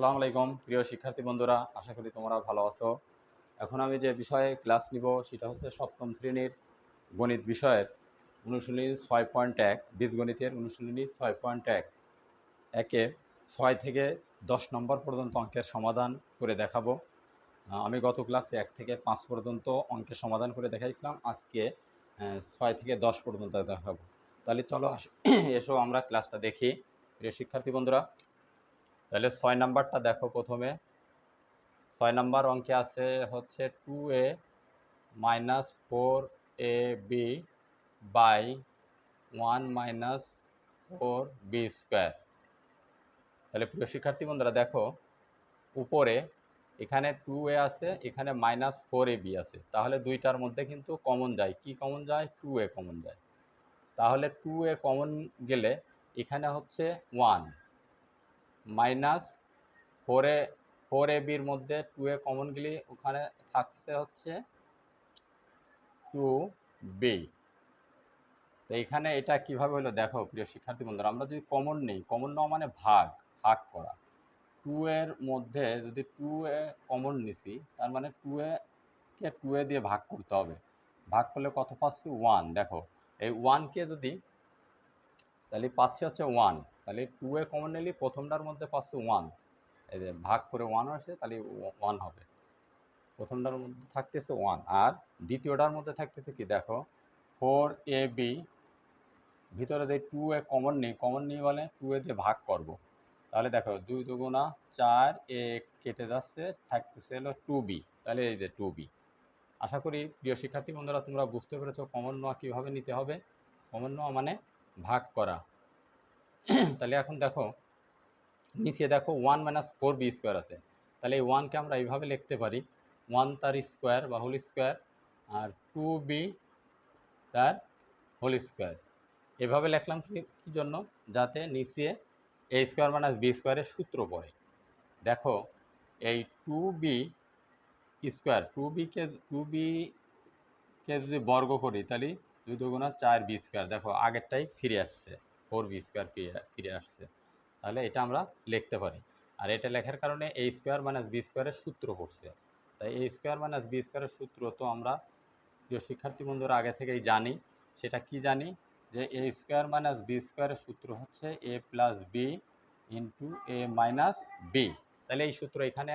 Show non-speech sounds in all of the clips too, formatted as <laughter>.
আসসালামু আলাইকুম, প্রিয় শিক্ষার্থী বন্ধুরা, আশা করি তোমরা ভালো আছো। এখন আমি যে বিষয়ে ক্লাস নিব, সেটা হচ্ছে সপ্তম শ্রেণির গণিত বিষয়ের অনুশীলনী ছয় পয়েন্ট এক, বীজগণিতের অনুশীলনী ছয় পয়েন্ট এক। একে ছয় থেকে দশ নম্বর পর্যন্ত অঙ্কের সমাধান করে দেখাবো। আমি গত ক্লাসে এক থেকে পাঁচ পর্যন্ত অঙ্কের সমাধান করে দেখাইছিলাম, আজকে ছয় থেকে দশ পর্যন্ত দেখাবো। তাহলে চলো <clears throat> এসো আমরা ক্লাসটা দেখি। প্রিয় শিক্ষার্থী বন্ধুরা তাহলে ছয় নাম্বারটা দেখো প্রথমে। ছয় নাম্বার অঙ্কে আছে হচ্ছে two A minus four A B by one minus four B square তাহলে প্রিয় শিক্ষার্থী বন্ধুরা, দেখো, উপরে এখানে টু এ আছে, এখানে মাইনাস ফোর এ বি আছে। তাহলে দুইটার মধ্যে কিন্তু কমন যায়। কি কমন যায়? টু এ কমন যায়। তাহলে টু এ কমন গেলে এখানে হচ্ছে one minus four A four A বির মধ্যে টু এ কমন গেলে ওখানে থাকছে হচ্ছে টু বি তো এখানে এটা কীভাবে হলো? দেখো প্রিয় শিক্ষার্থী বন্ধুরা, আমরা যদি কমন নেই কমন নেওয়া মানে ভাগ ভাগ করা। টু এর মধ্যে যদি টু এ কমন নিছি, তার মানে টু এ কে টু এ দিয়ে ভাগ করতে হবে। ভাগ করলে কত পাচ্ছি? ওয়ান দেখো, এই ওয়ানকে যদি তাহলে পাচ্ছি হচ্ছে ওয়ান তাহলে টু এ কমন নিলে প্রথমটার মধ্যে পাচ্ছি ওয়ান এই যে ভাগ করে ওয়ান আসে, তাহলে ওয়ান হবে। প্রথমটার মধ্যে থাকতেছে ওয়ান আর দ্বিতীয়টার মধ্যে থাকতেছে কি? দেখো ফোর এ বি ভিতরে যে টু এ কমন নেই কমন নেই বলে টু এ দিয়ে ভাগ করব। তাহলে দেখো, দুই দুগুণা চার এ কেটে যাচ্ছে, থাকতেছে হলো টু বি তাহলে এই যে টু বি আশা করি প্রিয় শিক্ষার্থী বন্ধুরা, তোমরা বুঝতে পেরেছ কমন নেওয়া কীভাবে নিতে হবে। কমন নেওয়া মানে ভাগ করা। তাহলে এখন দেখো, নিচে দেখো one minus four B square আছে। তাহলে এই ওয়ানকে আমরা এইভাবে লিখতে পারি ওয়ান তার স্কোয়ার বা হোল স্কোয়ার আর টু বি তার হোল স্কোয়ার এভাবে লিখলাম কি, কী জন্য? যাতে নিচে এ স্কোয়ার মাইনাস বি স্কোয়ারের সূত্র পড়ে। দেখো, এই টু বি স্কোয়ার টু বিকে টু বিকে যদি বর্গ করি, তাহলে দুই দুগুণা চার বি স্কোয়ার দেখো, আগেরটাই ফিরে আসছে। ফোর বি স্কোয়ার ফিরে আসছে। তাহলে এটা আমরা লিখতে পারি। আর এটা লেখার কারণে এ স্কোয়ার মাইনাস বি স্কোয়ারের সূত্র পড়ছে। তাই এ স্কোয়ার মাইনাস বি স্কোয়ারের সূত্র তো আমরা প্রিয় শিক্ষার্থী বন্ধুরা আগে থেকেই জানি, সেটা কি জানি? যে এ স্কোয়ার মাইনাস বি স্কোয়ারের সূত্র হচ্ছে A plus B into A minus B তাহলে এই সূত্র এখানে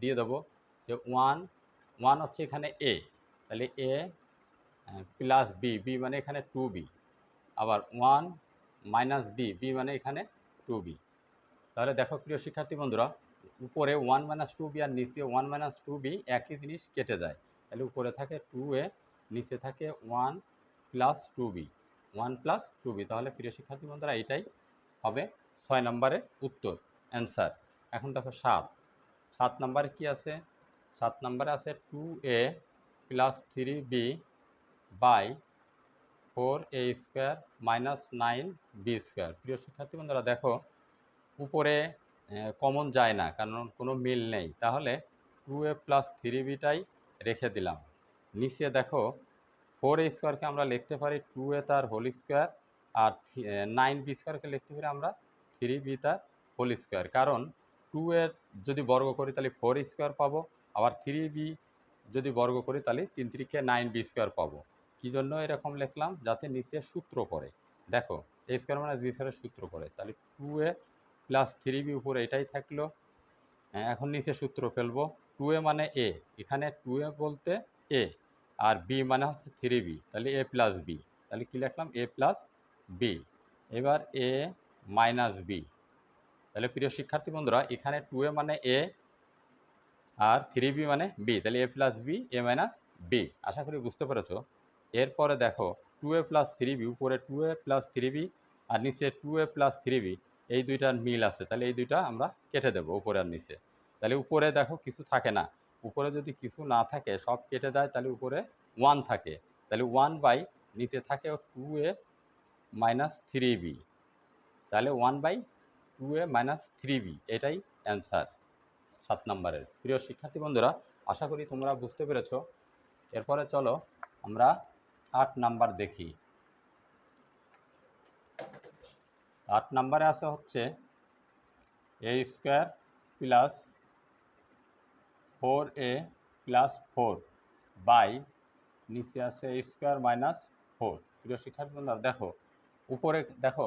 দিয়ে দেবো যে ওয়ান ওয়ান হচ্ছে এখানে এ তাহলে এ, প্লাস বি বি মানে এখানে টু বি আবার ওয়ান মাইনাস বি বি মানে এখানে টু বি তাহলে দেখো প্রিয় শিক্ষার্থী বন্ধুরা, উপরে ওয়ান মাইনাস টু বি আর নিচে ওয়ান মাইনাস টু বি একই জিনিস কেটে যায়। তাহলে উপরে থাকে টু এ নিচে থাকে one plus two B one plus two B তাহলে প্রিয় শিক্ষার্থী বন্ধুরা, এটাই হবে ছয় নম্বরের উত্তর অ্যান্সার এখন দেখো সাত। সাত নম্বরে কি আছে? সাত নম্বরে আছে two A plus three B by four A square minus nine B square. প্রিয় শিক্ষার্থী বন্ধুরা, দেখো, উপরে কমন যায় না, কারণ কোনো মিল নেই। তাহলে টু এ প্লাস থ্রি বিটাই রেখে দিলাম। নিচে দেখো, ফোর এ স্কোয়ারকে আমরা লিখতে পারি টু এ তার হোল স্কোয়ার, আর নাইন বি স্কোয়ারকে লিখতে পারি আমরা থ্রি বি তার হোল স্কোয়ার। কারণ টু এর যদি বর্গ করি, তাহলে ফোর স্কোয়ার পাবো, আবার থ্রি বি যদি বর্গ করি, তাহলে তিন তিরিকে নাইন বি স্কোয়ার পাবো। কী জন্য এরকম লিখলাম? যাতে নিচে সূত্র পড়ে। দেখো এ স্কোয়ার মানে বি স্কোয়ারের সূত্র পড়ে। তাহলে two A plus three B উপরে এটাই থাকল। হ্যাঁ, এখন নিচে সূত্র ফেলব। টু এ মানে এ এখানে টু এ বলতে এ আর বি মানে হচ্ছে থ্রি বি তাহলে এ প্লাস বি তাহলে কী লিখলাম? এ প্লাস বি এবার এ মাইনাস বি তাহলে প্রিয় শিক্ষার্থী বন্ধুরা এখানে টু এ মানে এ আর থ্রি বি মানে বি তাহলে A plus B A minus B আশা করি বুঝতে পেরেছ। এরপরে দেখো two A plus three B উপরে two A plus three B আর নিচে two A plus three B এই দুইটার মিল আছে। তাহলে এই দুইটা আমরা কেটে দেবো উপরে আর নিচে। তাহলে উপরে দেখো কিছু থাকে না। উপরে যদি কিছু না থাকে, সব কেটে দেয়, তাহলে উপরে ওয়ান থাকে। তাহলে ওয়ান বাই নিচে থাকে two A minus three B তাহলে one by two A minus three B এটাই অ্যান্সার সাত নম্বরের। প্রিয় শিক্ষার্থী বন্ধুরা, আশা করি তোমরা বুঝতে পেরেছ। এরপরে চলো আমরা আট নাম্বার দেখি। আট নাম্বারে আছে হচ্ছে A square plus four A plus four by নিচে আছে এ স্কোয়ার মাইনাস ফোর প্রিয় শিক্ষার্থী দেখো, উপরে দেখো,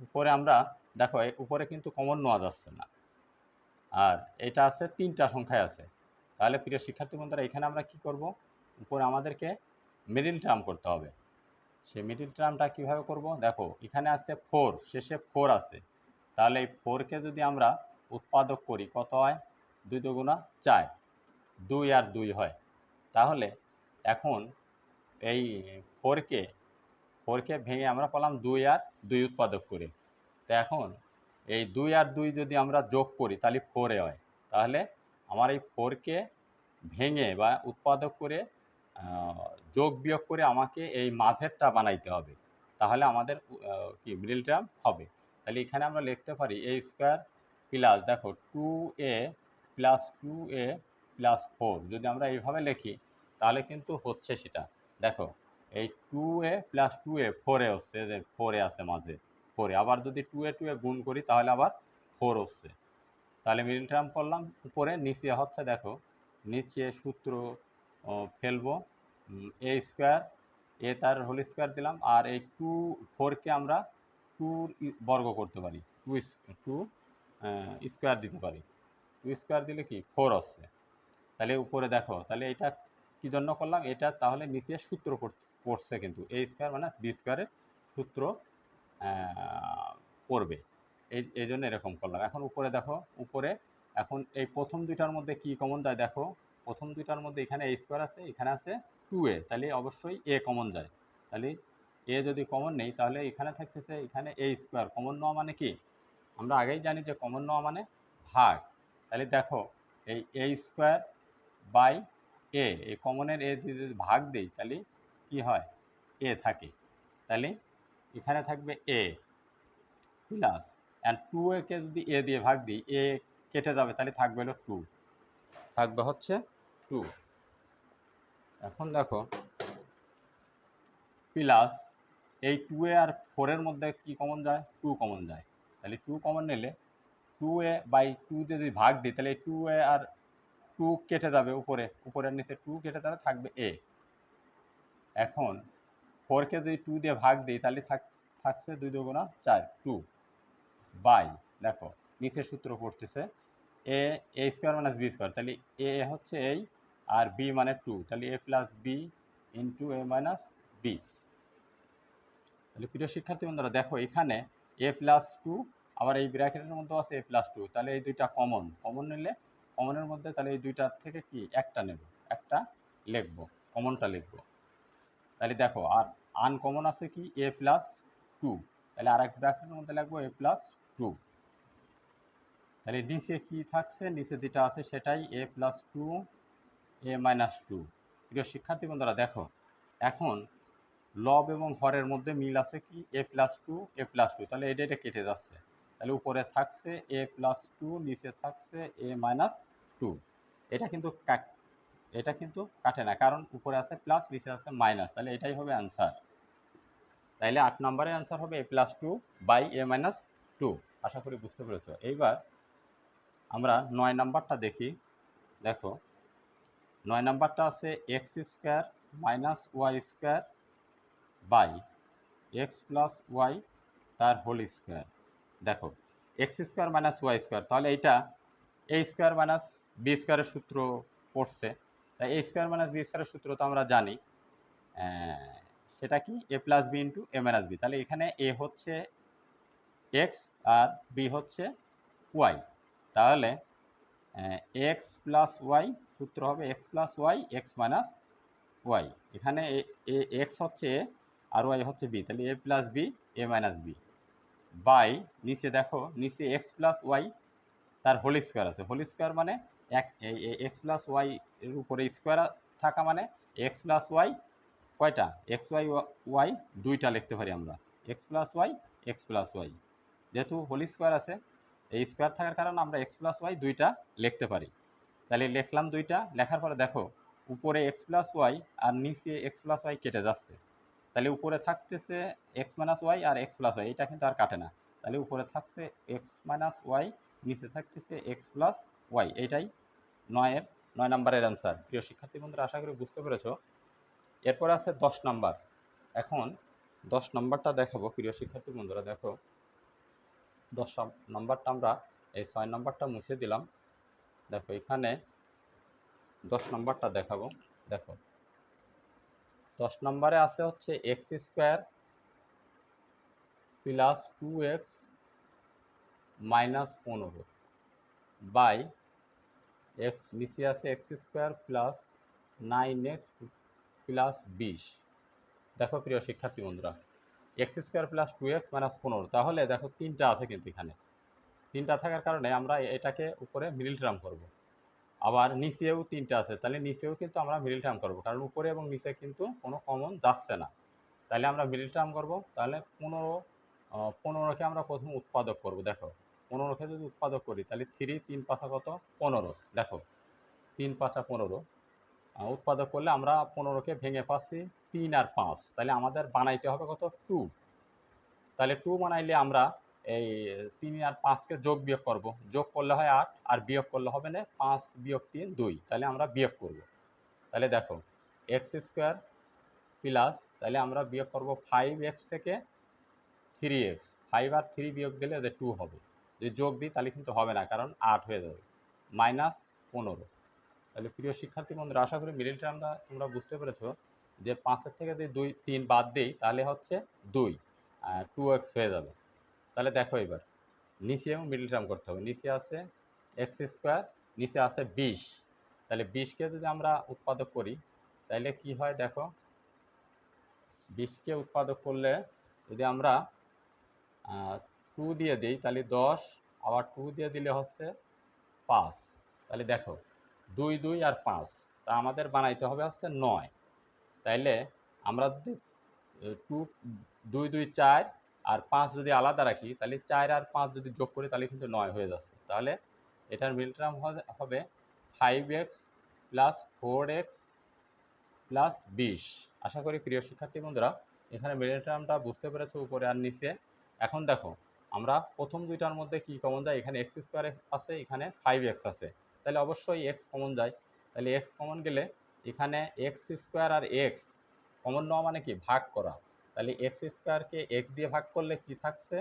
উপরে আমরা, দেখো উপরে কিন্তু কমন নেওয়া যাচ্ছে না। আর এটা আছে তিনটা সংখ্যায় আছে। তাহলে প্রিয় শিক্ষার্থী বন্ধুরা এখানে আমরা কি করব? উপরে আমাদেরকে মিডিল টার্ম করতে হবে। সেই মিডিল টার্মটা কীভাবে করব? দেখো, এখানে আছে ফোর শেষে ফোর আছে। তাহলে এই ফোরকে যদি আমরা উৎপাদক করি, কত হয়? দুই দুগুণা চার। দুই আর দুই হয়। তাহলে এখন এই ফোরকে ফোরকে ভেঙে আমরা পেলাম দুই আর দুই উৎপাদক করে। তো এখন এই দুই আর দুই যদি আমরা যোগ করি, তাহলে ফোরে হয়। তাহলে আমার এই ফোরকে ভেঙে বা উৎপাদক করে যোগ বিয়োগ করে আমাকে এই মাঝেরটা বানাইতে হবে। তাহলে আমাদের কি মিডিল টার্ম হবে। তাহলে এখানে আমরা লিখতে পারি এ স্কোয়ার প্লাস দেখো two A plus two A plus four যদি আমরা এইভাবে লিখি, তাহলে কিন্তু হচ্ছে সেটা। দেখো, এই two A plus two A ফোরে হচ্ছে, যে ফোরে আছে মাঝে ফোরে আবার যদি টু এ টু এ গুণ করি, তাহলে আবার ফোর হচ্ছে। তাহলে মিডিল টার্ম করলাম, উপরে, নিচে হচ্ছে, দেখো, নিচে সূত্র ফেলব। এ স্কোয়ার এ তার হোল স্কোয়ার দিলাম আর এই টু ফোরকে আমরা টুর বর্গ করতে পারি। টু টু স্কোয়ার দিতে পারি। টু স্কোয়ার দিলে কি? ফোর আসছে। তাহলে উপরে দেখো, তাহলে এটা কি জন্য করলাম? এটা তাহলে নিচে সূত্র পড়ছে- কিন্তু। এ স্কোয়ার মানে বি স্কোয়ারের সূত্র পড়বে। এই এই জন্য এরকম করলাম। এখন উপরে দেখো, উপরে এখন এই প্রথম দুইটার মধ্যে কি কমন যায় দেখো। প্রথম দুইটার মধ্যে এখানে এ স্কোয়ার আছে, এখানে আছে টু এ তাহলে অবশ্যই এ কমন যায়। তাহলে এ যদি কমন নেই, তাহলে এখানে থাকতেছে এখানে এ স্কোয়ার কমন নেওয়া মানে কি? আমরা আগেই জানি যে কমন নেওয়া মানে ভাগ। তাহলে দেখো, এই এ স্কোয়ার বাই এ এই কমনের এ যদি ভাগ দিই, তাহলে কি হয়? এ থাকে। তাহলে এখানে থাকবে এ প্লাস অ্যান্ড টু একে যদি এ দিয়ে ভাগ দিই এ কেটে যাবে, তাহলে থাকবে হলো টু থাকবে হচ্ছে টু। এখন দেখো প্লাস এই টু এ আর ফোরের মধ্যে কি কমন যায়? টু কমন যায়। তাহলে টু কমন নিলে টু এ বাই টু যদি ভাগ দিই, তাহলে টু এ আর টু কেটে যাবে উপরে। উপরের নিচে টু কেটে যাবে থাকবে এ এখন ফোরকে যদি টু দিয়ে ভাগ দিই, তাহলে থাক, থাকছে দুই দুগুণা চার টু বাই দেখো, নিচের সূত্র পড়তেছে A A square minus B square তাহলে এ হচ্ছে এই আর বি মানে টু তাহলে A plus B into A minus B তাহলে প্রিয় শিক্ষার্থী বন্ধুরা, দেখো এখানে এ প্লাস টু আবার এই ব্র্যাকেটের মধ্যেও আছে এ প্লাস টু তাহলে এই দুইটা কমন কমন নিলে কমনের মধ্যে তাহলে এই দুইটার থেকে কি? একটা নেব, একটা লিখব কমনটা লিখব। তাহলে দেখো, আর আনকমন আছে কি? এ প্লাস টু তাহলে আর এক ব্র্যাকেটের মধ্যে লিখব এ প্লাস টু তাহলে নিচে কি থাকছে? নিচে যেটা আছে সেটাই A plus two A minus two প্রিয় শিক্ষার্থী বন্ধুরা দেখো, এখন লব এবং হরের মধ্যে মিল আছে কি? A plus two A plus two তাহলে এটা এটা কেটে যাচ্ছে। তাহলে উপরে থাকছে এ প্লাস টু নিচে থাকছে এ মাইনাস টু এটা কিন্তু এটা কিন্তু কাটে না, কারণ উপরে আছে প্লাস নিচে আছে মাইনাস তাহলে এটাই হবে অ্যান্সার তাইলে আট নম্বরের অ্যান্সার হবে A plus two by A minus two আশা করি বুঝতে পেরেছ। এইবার আমরা নয় নাম্বারটা দেখি। দেখো নয় নাম্বারটা আছে X square minus Y square by X plus Y তার হোল স্কোয়ার দেখো X square minus Y square তাহলে এইটা এ স্কোয়ার মাইনাস বি স্কোয়ারের সূত্র পড়ছে। তাই এ স্কোয়ার মাইনাস বি স্কোয়ারের সূত্র তো আমরা জানি। সেটা কি? A plus B into A minus B তাহলে এখানে এ হচ্ছে এক্স আর বি হচ্ছে ওয়াই তাহলে এক্স প্লাস ওয়াই সূত্র হবে X plus Y X minus Y এখানে এ এক্স হচ্ছে এ আর ওয়াই হচ্ছে বি তাহলে A plus B A minus B by নিচে দেখো, নিচে এক্স প্লাস ওয়াই তার হোল স্কোয়ার আছে। হোল স্কোয়ার মানে এক এক্স প্লাস ওয়াই এর উপরে স্কোয়ার থাকা মানে এক্স প্লাস ওয়াই কয়টা? এক্স ওয়াই ওয়াই দুইটা লিখতে পারি আমরা। X plus Y X plus Y যেহেতু হোল স্কোয়ার আছে এই স্কোয়ার থাকার কারণে আমরা এক্স প্লাস ওয়াই দুইটা লিখতে পারি। তাহলে লিখলাম দুইটা, লেখার পরে দেখো, উপরে এক্স প্লাস ওয়াই আর নিচে এক্স প্লাস ওয়াই কেটে যাচ্ছে। তাহলে উপরে থাকতেছে এক্স মাইনাস ওয়াই আর এক্স প্লাস ওয়াই এটা কিন্তু আর কাটে না। তাহলে উপরে থাকছে এক্স মাইনাস ওয়াই নিচে থাকতেছে এক্স প্লাস ওয়াই এইটাই নয়ের, নয় নম্বরের অ্যান্সার প্রিয় শিক্ষার্থী বন্ধুরা, আশা করি বুঝতে পেরেছ। এরপর আছে দশ নাম্বার। এখন দশ নম্বরটা দেখাবো। প্রিয় শিক্ষার্থী বন্ধুরা, দেখো দশ নম্বরটা আমরা এই ছয় নম্বরটা মুছে দিলাম। দেখো, এখানে দশ নম্বরটা দেখাবো। দেখো, দশ নম্বরে আছে হচ্ছে X square plus two X minus পনেরো বাই এক্স নিচে আছে X square plus nine X plus বিশ। দেখো, প্রিয় শিক্ষার্থী বন্ধুরা X square plus two X minus পনেরো। তাহলে দেখো তিনটা আছে কিন্তু এখানে। তিনটা থাকার কারণে আমরা এটাকে উপরে মিডিল টার্ম করব। আবার নিচেও তিনটা আছে। তাহলে নিচেও কিন্তু আমরা মিডিল টার্ম করব। কারণ উপরে এবং নিচে কিন্তু কোনো কমন যাচ্ছে না। তাহলে আমরা মিডিল টার্ম করব। তাহলে পনেরো পনেরোকে আমরা প্রথম উৎপাদক করব। দেখো, পনেরোকে যদি উৎপাদক করি, তাহলে থ্রি তিন পাঁচা কত? পনেরো। দেখো, তিন পাঁচা পনেরো। উৎপাদক করলে আমরা পনেরোকে ভেঙে পাচ্ছি তিন আর পাঁচ। তাহলে আমাদের বানাইতে হবে কত? টু। তাহলে টু বানাইলে আমরা এই তিন আর পাঁচকে যোগ বিয়োগ করব। যোগ করলে হয় আট, আর বিয়োগ করলে হবে না, পাঁচ বিয়োগ তিন, দুই। তাহলে আমরা বিয়োগ করব। তাহলে দেখো, এক্স স্কোয়ার প্লাস, তাহলে আমরা বিয়োগ করব ফাইভ এক্স থেকে থ্রি এক্স। ফাইভ আর থ্রি বিয়োগ দিলে টু হবে। যদি যোগ দিই তাহলে কিন্তু হবে না, কারণ আট হয়ে যাবে। মাইনাস পনেরো। তাহলে প্রিয় শিক্ষার্থী বন্ধুরা, আশা করি মিডিল টার্মটা তোমরা বুঝতে পেরেছ যে পাঁচের থেকে যদি দুই, তিন বাদ দিই, তাহলে হচ্ছে দুই টু এক্স হয়ে যাবে। তাহলে দেখো এবার, নিচে এবং মিডিল টার্ম করতে হবে। নিচে আছে এক্স স্কোয়ার নিচে আছে বিশ। তাহলে বিশকে যদি আমরা উৎপাদক করি, তাহলে কি হয় দেখো? বিশকে উৎপাদক করলে যদি আমরা টু দিয়ে দিই, তাহলে দশ, আবার টু দিয়ে দিলে হচ্ছে পাঁচ। তাহলে দেখো দুই দুই আর পাঁচ। তা আমাদের বানাইতে হবে হচ্ছে নয়। তাইলে আমরা টু, দুই দুই, চার আর পাঁচ যদি আলাদা রাখি তাহলে চার আর পাঁচ যদি যোগ করি তাহলে কিন্তু নয় হয়ে যাচ্ছে। তাহলে এটার মিল টার্ম হবে five X plus four X plus বিশ। আশা করি প্রিয় শিক্ষার্থী বন্ধুরা, এখানে মিডল টার্মটা বুঝতে পেরেছ উপরে আর নিচে। এখন দেখো, আমরা প্রথম দুইটার মধ্যে কি কমন যায়? এখানে এক্স স্কোয়ার আছে, এখানে ফাইভ এক্স আছে। তাহলে অবশ্যই এক্স কমন যায়। তাহলে এক্স কমন গেলে এখানে এক্স স্কোয়ার আর এক্স কমন নেওয়া মানে কি? ভাগ করা। তাহলে এক্স স্কোয়ারকে এক্স দিয়ে ভাগ করলে কি থাকছে?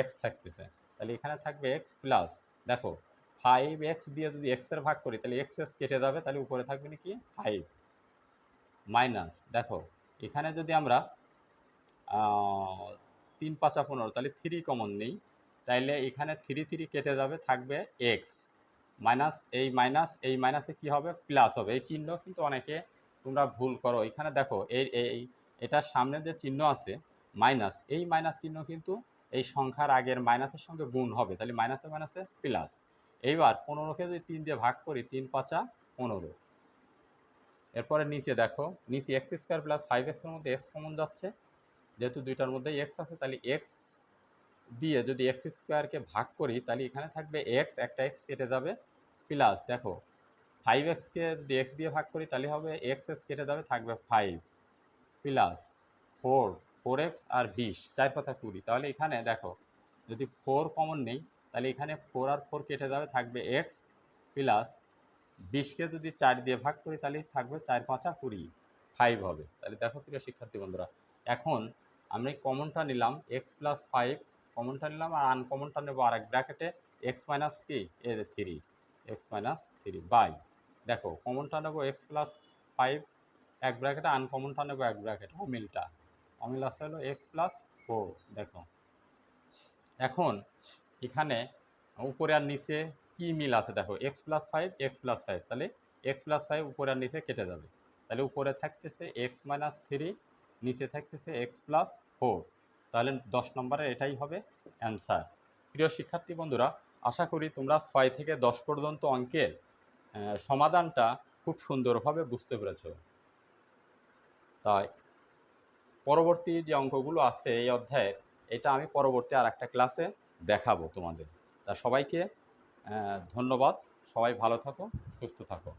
এক্স থাকতেছে। তাহলে এখানে থাকবে এক্স প্লাস দেখো ফাইভ এক্স দিয়ে যদি এক্সের ভাগ করি, তাহলে এক্স এক্স কেটে যাবে। তাহলে উপরে থাকবে নাকি ফাইভ মাইনাস দেখো, এখানে যদি আমরা তিন পাঁচা পনেরো, তাহলে থ্রি কমন নেই। তাইলে এখানে থ্রি থ্রি কেটে যাবে, থাকবে এক্স মাইনাস, এই মাইনাস, এই মাইনাসে কি হবে? প্লাস হবে। এই চিহ্ন কিন্তু অনেকে তোমরা ভুল করো। এখানে দেখো এই এই এটার সামনে যে চিহ্ন আছে, মাইনাস, এই মাইনাস চিহ্ন কিন্তু এই সংখ্যার আগের মাইনাসের সঙ্গে গুণ হবে। তাহলে মাইনাসে মাইনাসে প্লাস। এইবার পনেরোকে যদি তিন দিয়ে ভাগ করি, তিন পাঁচা পনেরো। এরপরে নিচে দেখো, নিচে এক্স স্কোয়ার প্লাস ফাইভ এক্সের মধ্যে এক্স কমন যাচ্ছে। যেহেতু দুইটার মধ্যে এক্স আছে, তাহলে এক্স দিয়ে যদি এক্স স্কোয়ারকে ভাগ করি, তাহলে এখানে থাকবে এক্স, একটা এক্স কেটে যাবে। প্লাস দেখো ফাইভ এক্সকে যদি এক্স দিয়ে ভাগ করি তাহলে হবে এক্স এক্স কেটে যাবে থাকবে five plus four four X আর বিশ, চার পাতা কুড়ি। তাহলে এখানে দেখো যদি ফোর কমন নেই, তাহলে এখানে ফোর আর ফোর কেটে যাবে থাকবে এক্স প্লাস বিশকে যদি চার দিয়ে ভাগ করি তাহলে থাকবে চার পাঁচা কুড়ি ফাইভ হবে। তাহলে দেখো প্রিয় শিক্ষার্থী বন্ধুরা, এখন আমি কমনটা নিলাম এক্স প্লাস ফাইভ কমনটা নিলাম আর আনকমনটা নেব আর এক ব্র্যাকেটে এক্স মাইনাস কি? A three X minus three by. দেখো কমনটা নেব এক্স প্লাস ফাইভ, এক ব্র্যাকেটে আনকমনটা নেব এক ব্র্যাকেট অমিলটা। অমিল আছে হলো এক্স প্লাস ফোর, দেখো। এখন এখানে উপরে আর নিচে কি মিল আছে? দেখো, X plus five, X plus five, তাহলে এক্স প্লাস ফাইভ উপরে আর নিচে কেটে যাবে। তাহলে উপরে থাকতেছে এক্স মাইনাস থ্রি, নিচে থাকতেছে এক্স প্লাস ফোর। তাহলে দশ নম্বরের এটাই হবে অ্যান্সার। প্রিয় শিক্ষার্থী বন্ধুরা আশা করি তোমরা ছয় থেকে দশ পর্যন্ত অঙ্কের সমাধানটা খুব সুন্দরভাবে বুঝতে পেরেছ। তাই পরবর্তী যে অঙ্কগুলো আছে এই অধ্যায়ের, এটা আমি পরবর্তী আর একটা ক্লাসে দেখাবো তোমাদের। তা সবাইকে ধন্যবাদ। সবাই ভালো থাকো, সুস্থ থাকো।